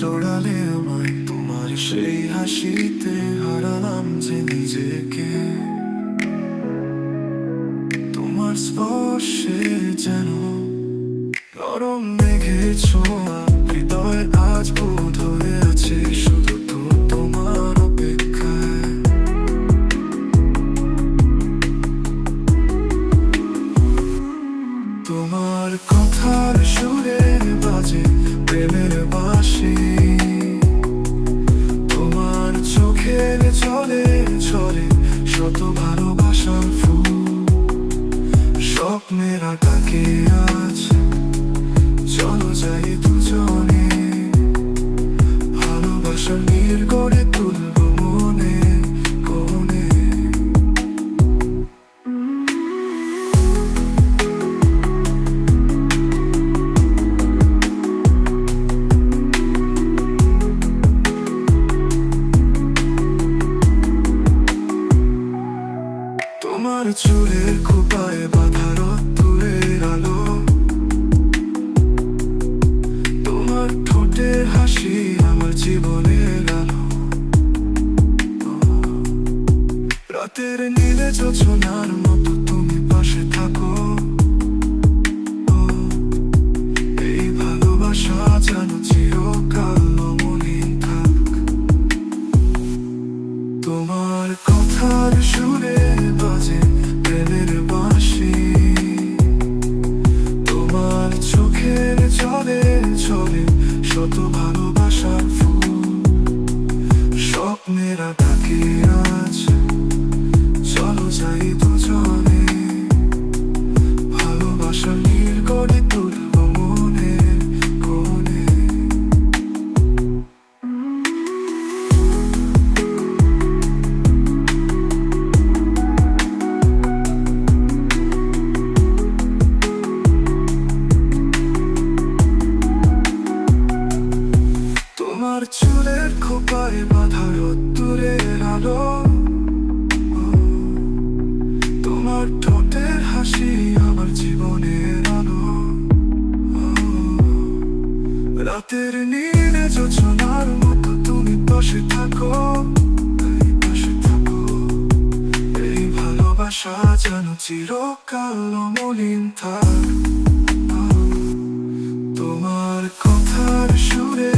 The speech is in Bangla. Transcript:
জোড়ালে আমায় তোমার সেই হাসিতে হারালাম যে নিজেকে। তোমার স্পর্শে যেন গরম মেঘে ছোঁয়া, হৃদয় আজ স্বপ্নের আকাকে আজ চলো যাই দুজনে। ভালোবাসার নীর গড়ে তুলব মনে কোনে তোমার চুলের আমার জীবনের। রাতের নীলে যোজনার মতো তুমি পাশে থাকো। এই ভালোবাসা যেন চিরকাল অমলিন থাক। তোমার কথার সুরে বাজে প্রেমের বাঁশি। তোমার চোখের জলে তোমার চুলের খোপায় বাঁধা রোদ্দুরের আলো। তোমার ঠোঁটের হাসি আমার জীবনের আলো। রাতের নীলে যোজনার মতো তুমি বসে থাকো। এই থাকো। এই ভালোবাসা যেন চিরকাল অমলিন থাক। তোমার কথার সুরে